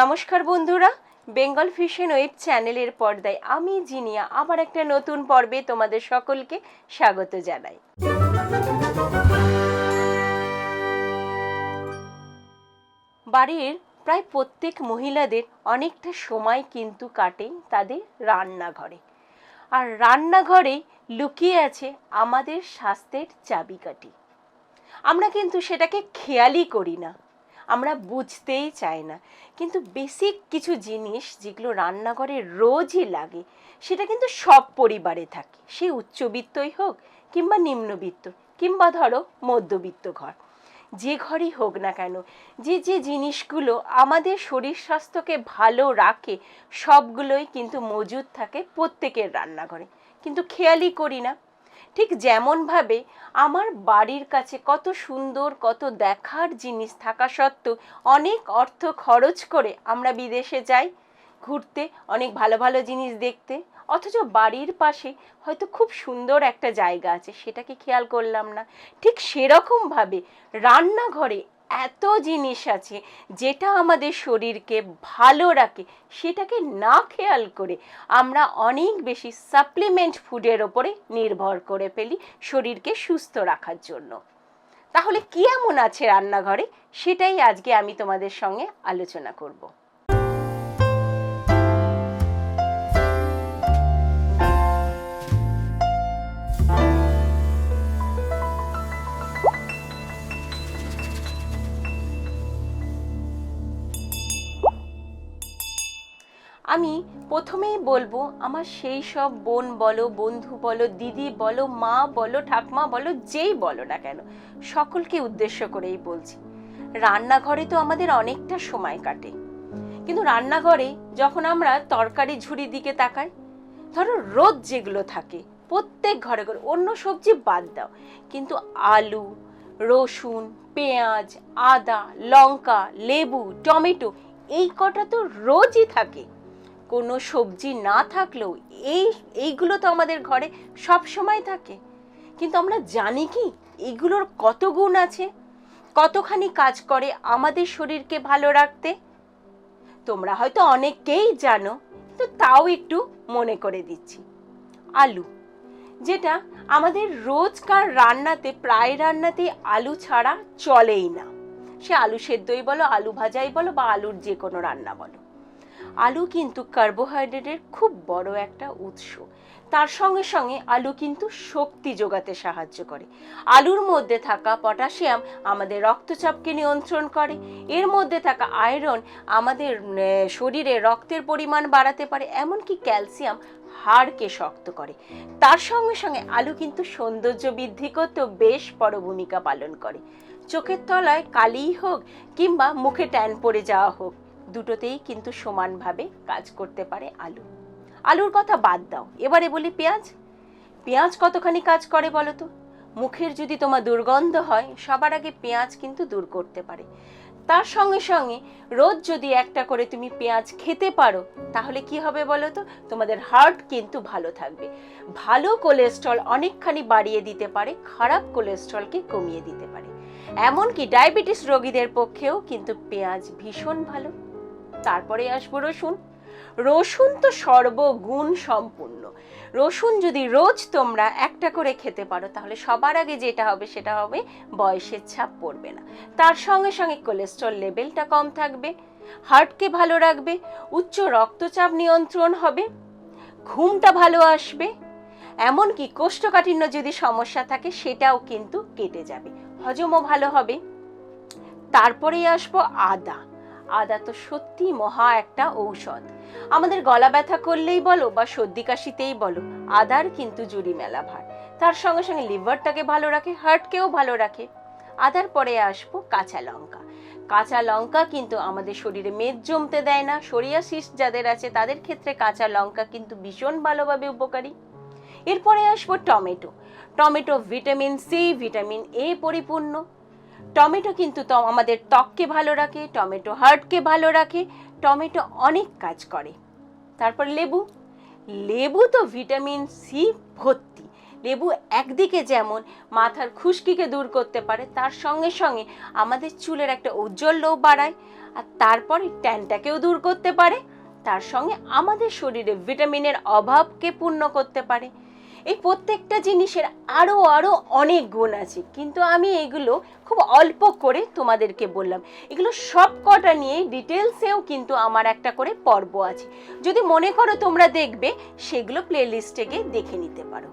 নমস্কার বন্ধুরা, Bengal fission web চ্যানেলের পর্দায় আমি জিনিয়া, আবার একটা নতুন পর্বে তোমাদের সকলকে স্বাগত জানাই। বাড়ির প্রায় প্রত্যেক মহিলাদের অনেকটা সময় কিন্তু কাটে তাদের রান্নাঘরে। আর রান্নাঘরে লুকিয়ে আছে আমাদের স্বাস্থ্যের চাবিকাঠি। আমরা কিন্তু সেটাকে খেয়ালই করি না। আমরা বুঝতেই চাই না। কিন্তু বেসিক কিছু জিনিস যেগুলো রান্নাঘরে রোজই লাগে, সেটা কিন্তু সব পরিবারে থাকে। সে উচ্চবিত্তই হোক কিংবা নিম্নবিত্ত কিংবা ধরো মধ্যবিত্ত ঘর। যে ঘরই হোক না কেন, যে যে জিনিসগুলো আমাদের শরীর স্বাস্থ্যকে ভালো রাখে, সবগুলোই কিন্তু মজুদ থাকে প্রত্যেকের রান্নাঘরে। কিন্তু খেয়ালই করি না ঠিক যেমনভাবে আমার বাড়ির কাছে কত সুন্দর, কত দেখার জিনিস থাকা সত্ত্বেও অনেক অর্থ খরচ করে আমরা বিদেশে যাই, ঘুরতে, অনেক ভালো ভালো জিনিস দেখতে। অথচ বাড়ির পাশে হয়তো খুব সুন্দর একটা জায়গা আছে, সেটাকে খেয়াল করলাম না। ঠিক সেরকমভাবে রান্নাঘরে এত জিনিস আছে যেটা আমাদের শরীরকে ভালো রাখে, সেটাকে না খেয়াল করে আমরা অনেক বেশি সাপ্লিমেন্ট ফুডের ওপরে নির্ভর করে ফেলি শরীরকে সুস্থ রাখার জন্য। তাহলে কি এমন আছে রান্নাঘরে? সেটাই আজকে আমি তোমাদের সঙ্গে আলোচনা করব। আমি প্রথমেই বলব, আমার সেই সব বোন বলো, বন্ধু বলো, দিদি বলো, মা বলো, ঠাকমা বলো, যেই বলো না কেন, সকলকে উদ্দেশ্য করেই বলছি। রান্নাঘরে তো আমাদের অনেকটা সময় কাটে। কিন্তু রান্নাঘরে যখন আমরা তরকারি ঝুড়ির দিকে তাকাই, ধরো রোদ যেগুলো থাকে, প্রত্যেক ঘরে ঘরে অন্য সবজি বাদ দাও, কিন্তু আলু, রসুন, পেঁয়াজ, আদা, লঙ্কা, লেবু, টমেটো, এই কটা তো রোজই থাকে। কোনো সবজি না থাকলেও এই, এইগুলো তো আমাদের ঘরে সব সময় থাকে। কিন্তু আমরা জানি কি, এগুলোর কত গুণ আছে? কতখানি কাজ করে আমাদের শরীরকে ভালো রাখতে? তোমরা হয়তো অনেকেই জানো তো তাও একটু মনে করে দিচ্ছি। আলু, যেটা আমাদের রোজকার রান্নাতে, প্রায় রান্নাতে আলু ছাড়া চলেই না। সে আলু সেদ্ধই বলো, আলু ভাজাই বলো বা আলুর যে কোনো রান্না বলো। আলু কিন্তু কার্বোহাইড্রেটের খুব বড় একটা উৎস। তার সঙ্গে সঙ্গে আলু কিন্তু শক্তি যোগাতে সাহায্য করে। আলুর মধ্যে থাকা পটাশিয়াম আমাদের রক্তচাপকে নিয়ন্ত্রণ করে। এর মধ্যে থাকা আয়রন আমাদের শরীরে রক্তের পরিমাণ বাড়াতে পারে, এমনকি ক্যালসিয়াম হাড়কে শক্ত করে। তার সঙ্গে সঙ্গে আলু কিন্তু সৌন্দর্য বৃদ্ধি করতেও বেশ বড় ভূমিকা পালন করে। চোখের তলায় কালি হোক কিংবা মুখে ট্যান পড়ে যাওয়া হোক দুটোতেই কিন্তু সমানভাবে কাজ করতে পারে আলু। আলুর কথা বাদ দাও। এবারে বলি পেঁয়াজ। পেঁয়াজ কতখানি কাজ করে বলো তো? মুখের যদি তোমার দুর্গন্ধ হয়, সবার আগে পেঁয়াজ কিন্তু দূর করতে পারে। তার সঙ্গে সঙ্গে রোজ যদি একটা করে তুমি পেঁয়াজ খেতে পারো, তাহলে কি হবে বলো তো? তোমাদের হার্ট কিন্তু ভালো থাকবে। ভালো কোলেস্ট্রল অনেকখানি বাড়িয়ে দিতে পারে, খারাপ কোলেস্ট্রলকে কমিয়ে দিতে পারে। এমনকি ডায়াবেটিস রোগীদের পক্ষেও কিন্তু পেঁয়াজ ভীষণ ভালো। তারপরে আসব রসুন। রসুন তো সর্বগুণ সম্পূর্ণ। রসুন যদি রোজ তোমরা একটা করে খেতে পারো, তাহলে সবার আগে যেটা হবে সেটা হবে বয়সের ছাপ পড়বে না। তার সঙ্গে সঙ্গে কোলেস্ট্রল লেভেলটা কম থাকবে, হার্টকে ভালো রাখবে, উচ্চ রক্তচাপ নিয়ন্ত্রণ হবে, ঘুমটা ভালো আসবে। এমনকি কোষ্ঠকাঠিন্য যদি সমস্যা থাকে, সেটাও কিন্তু কেটে যাবে। হজমও ভালো হবে। তারপরেই আসব আদা। আদা তো সত্যি মহা একটা ঔষধ। আমাদের গলা ব্যথা করলেই বলো বা সর্দি কাশিতেই বলো, আদার কিন্তু জুড়ি মেলা ভার। তার সঙ্গে সঙ্গে লিভারটাকে ভালো রাখে, হার্টকেও ভালো রাখে। আদার পরে আসব কাঁচা লঙ্কা। কাঁচা লঙ্কা কিন্তু আমাদের শরীরে মেদ জমতে দেয় না, সরিয়াসিস যাদের আছে তাদের ক্ষেত্রে কাঁচা লঙ্কা কিন্তু ভীষণ ভালোভাবে উপকারী। এরপরে আসব tomato. Tomato vitamin C, vitamin A পরিপূর্ণ। টমেটো কিন্তু আমাদের ত্বককে ভালো রাখে, টমেটো হার্টকে ভালো রাখে, টমেটো অনেক কাজ করে। তারপর লেবু লেবু তো ভিটামিন সি ভর্তি। লেবু একদিকে যেমন মাথার খুশকিকে দূর করতে পারে, তার সঙ্গে সঙ্গে আমাদের চুলের একটা ঔজ্জ্বল্যও বাড়ায়, আর তারপরে ট্যানটাকেও দূর করতে পারে, তার সঙ্গে আমাদের শরীরে ভিটামিনের অভাবকে পূর্ণ করতে পারে। এই প্রত্যেকটা জিনিসের আরও আরও অনেক গুণ আছে। কিন্তু আমি এগুলো খুব অল্প করে তোমাদেরকে বললাম। এগুলো সব কটা নিয়ে ডিটেলসেও কিন্তু আমার একটা করে পর্ব আছে। যদি মনে করো তোমরা দেখবে, সেগুলো প্লেলিস্টে গিয়ে দেখে নিতে পারো।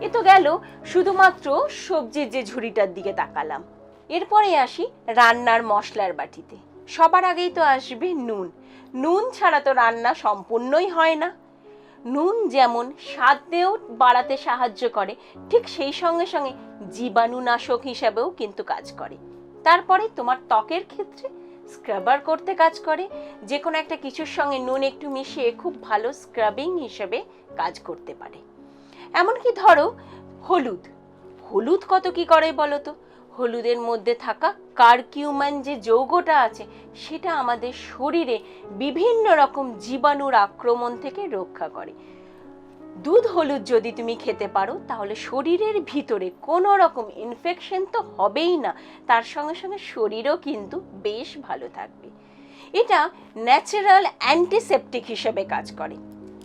এ তো গেল, শুধুমাত্র সবজির যে ঝুড়িটার দিকে তাকালাম। এরপরে আসি রান্নার মশলার বাটিতে। সবার আগেই তো আসবে নুন। নুন ছাড়া তো রান্না সম্পূর্ণই হয় না। নুন যেমন স্বাদ স্বাদেও বাড়াতে সাহায্য করে, ঠিক সেই সঙ্গে সঙ্গে জীবাণুনাশক হিসাবেও কিন্তু কাজ করে। তারপরে তোমার ত্বকের ক্ষেত্রে স্ক্রাবার করতে কাজ করে যে কোনো একটা কিছুর সঙ্গে নুন একটু মিশিয়ে খুব ভালো স্ক্রাবিং হিসেবে কাজ করতে পারে। এমনকি ধরো হলুদ হলুদ কত কি করে বলো তো? হলুদের মধ্যে থাকা কার্কিউমান যে যৌগটা আছে, সেটা আমাদের শরীরে বিভিন্ন রকম জীবাণুর আক্রমণ থেকে রক্ষা করে। দুধ হলুদ যদি তুমি খেতে পারো, তাহলে শরীরের ভিতরে কোনো রকম ইনফেকশন তো হবেই না, তার সঙ্গে সঙ্গে শরীরও কিন্তু বেশ ভালো থাকবে। এটা ন্যাচারাল অ্যান্টিসেপটিক হিসেবে কাজ করে।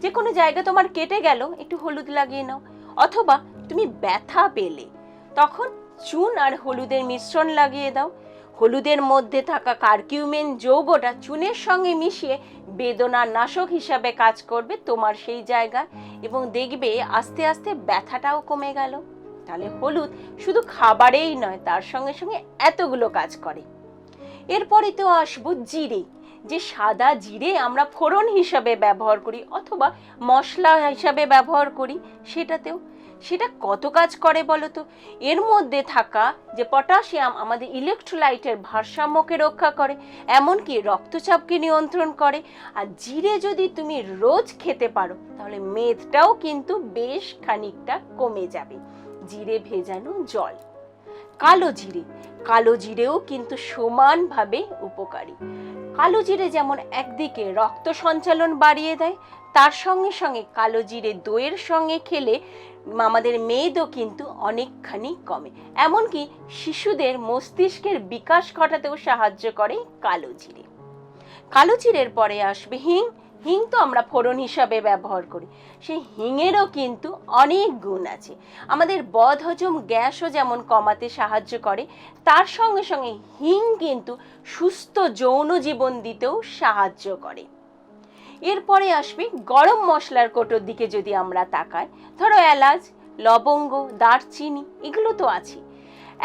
যে কোনো জায়গা তোমার কেটে গেল, একটু হলুদ লাগিয়ে নাও, অথবা তুমি ব্যথা পেলে, তখন চুন আর হলুদের মিশ্রণ লাগিয়ে দাও। হলুদের মধ্যে থাকা কার্কিউমেন যৌগটা চুনের সঙ্গে মিশিয়ে বেদনা নাশক হিসাবে কাজ করবে তোমার সেই জায়গায় এবং দেখবে আস্তে আস্তে ব্যথাটাও কমে গেল। তাহলে হলুদ শুধু খাবারেই নয়, তার সঙ্গে সঙ্গে এতগুলো কাজ করে। এরপরে তো আসব জিরে, যে সাদা জিরে আমরা ফোড়ন হিসাবে ব্যবহার করি অথবা মশলা হিসাবে ব্যবহার করি, সেটাতেও সেটা কত কাজ করে বলো তো এর মধ্যে থাকা যে পটাশিয়াম আমাদের ইলেকট্রোলাইটের ভারসাম্যকে রক্ষা করে, এমনকি রক্তচাপকে নিয়ন্ত্রণ করে, আর জিরে যদি তুমি রোজ খেতে পারো, তাহলে মেদটাও কিন্তু বেশ খানিকটা কমে যাবে। জিরে ভেজানো জল। কালো জিরে। কালো জিরেও কিন্তু সমানভাবে উপকারী। কালো জিরে যেমন একদিকে রক্ত সঞ্চালন বাড়িয়ে দেয় তার সঙ্গে সঙ্গে কালো জিরে দইয়ের সঙ্গে খেলে আমাদের মেদও কিন্তু অনেকখানি কমে। এমনকি শিশুদের মস্তিষ্কের বিকাশ ঘটাতেও সাহায্য করে কালো জিরে। কালো জিরের পরে আসবে হিং। হিং তো আমরা ফোড়ন হিসাবে ব্যবহার করি। সেই হিঙেরও কিন্তু অনেক গুণ আছে। আমাদের বদহজম গ্যাসও যেমন কমাতে সাহায্য করে, তার সঙ্গে সঙ্গে হিং কিন্তু সুস্থ যৌন জীবন দিতেও সাহায্য করে। এরপরে আসবে গরম মশলার কোটোর দিকে যদি আমরা তাকাই। ধরো এলাচ, লবঙ্গ, দারচিনি, এগুলো তো আছে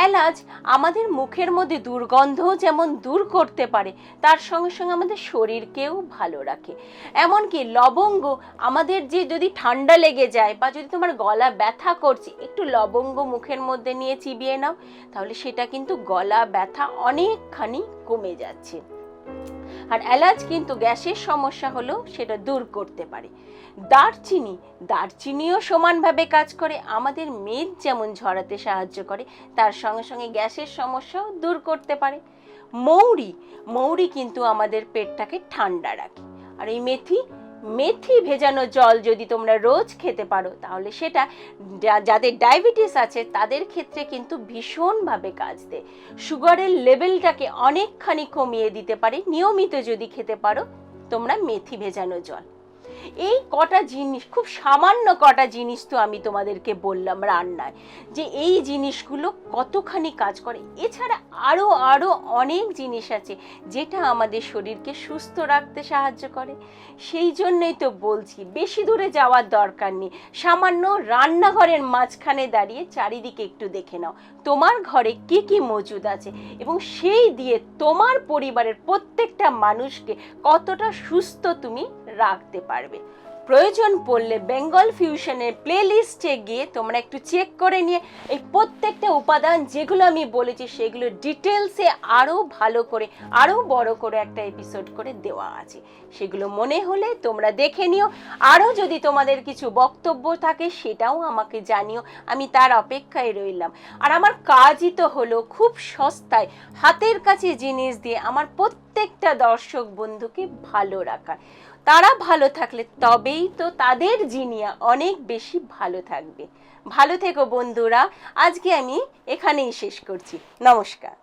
এলাচ আমাদের মুখের মধ্যে দুর্গন্ধ যেমন দূর করতে পারে, তার সঙ্গে সঙ্গে আমাদের শরীরকেও ভালো রাখে। এমনকি লবঙ্গ আমাদের যে যদি ঠান্ডা লেগে যায় বা যদি তোমার গলা ব্যথা করছে, একটু লবঙ্গ মুখের মধ্যে নিয়ে চিবিয়ে নাও, তাহলে সেটা কিন্তু গলা ব্যথা অনেকখানি কমে যাচ্ছে। আর এলাচ কিন্তু গ্যাসের সমস্যা হলেও সেটা দূর করতে পারে। দারচিনি, দারচিনিও সমানভাবে কাজ করে, আমাদের মেদ যেমন ঝরাতে সাহায্য করে, তার সঙ্গে সঙ্গে গ্যাসের সমস্যাও দূর করতে পারে। মৌরি মৌরি কিন্তু আমাদের পেটটাকে ঠান্ডা রাখে। আর এই মেথি মেথি ভেজানো জল যদি তোমরা রোজ খেতে পারো, তাহলে সেটা যাদের ডায়াবেটিস আছে, তাদের ক্ষেত্রে কিন্তু ভীষণভাবে কাজ দেয়। সুগারের লেভেলটাকে অনেকখানি কমিয়ে দিতে পারে। নিয়মিত যদি খেতে পারো, তোমরা মেথি ভেজানো জল। এই কটা জিনিস, খুব সামান্য কটা জিনিস তো আমি তোমাদেরকে বললাম রান্নায়, যে এই জিনিসগুলো কতখানি কাজ করে। এছাড়া আরও আরও অনেক জিনিস আছে যেটা আমাদের শরীরকে সুস্থ রাখতে সাহায্য করে। সেই জন্যই তো বলছি, বেশি দূরে যাওয়ার দরকার নেই। সামান্য রান্নাঘরের মাঝখানে দাঁড়িয়ে চারিদিকে একটু দেখে নাও, তোমার ঘরে কি কি মজুদ আছে? এবং সেই দিয়ে তোমার পরিবারের প্রত্যেকটা মানুষকে কতটা সুস্থ তুমি রাখতে পারবে। প্রয়োজন পড়লে বেঙ্গল ফিউশনের প্লেলিস্টে গিয়ে তোমরা একটু চেক করে নিয়ে এই প্রত্যেকটা উপাদান যেগুলো আমি বলেছি সেগুলো ডিটেলসে আরও ভালো করে আরও বড় করে একটা এপিসোড করে দেওয়া আছে। সেগুলো মনে হলে তোমরা দেখে নিও। আরও যদি তোমাদের কিছু বক্তব্য থাকে সেটাও আমাকে জানিও। আমি তার অপেক্ষায় রইলাম। আর আমার কাজই তো হলো খুব সস্তায় হাতের কাছে জিনিস দিয়ে আমার প্রত্যেকটা দর্শক বন্ধুকে ভালো রাখা তারা ভালো থাকলে তবেই তো তাদের জিনিয়া অনেক বেশি ভালো থাকবে। ভালো থেকো বন্ধুরা, আজকে আমি এখানেই শেষ করছি। নমস্কার।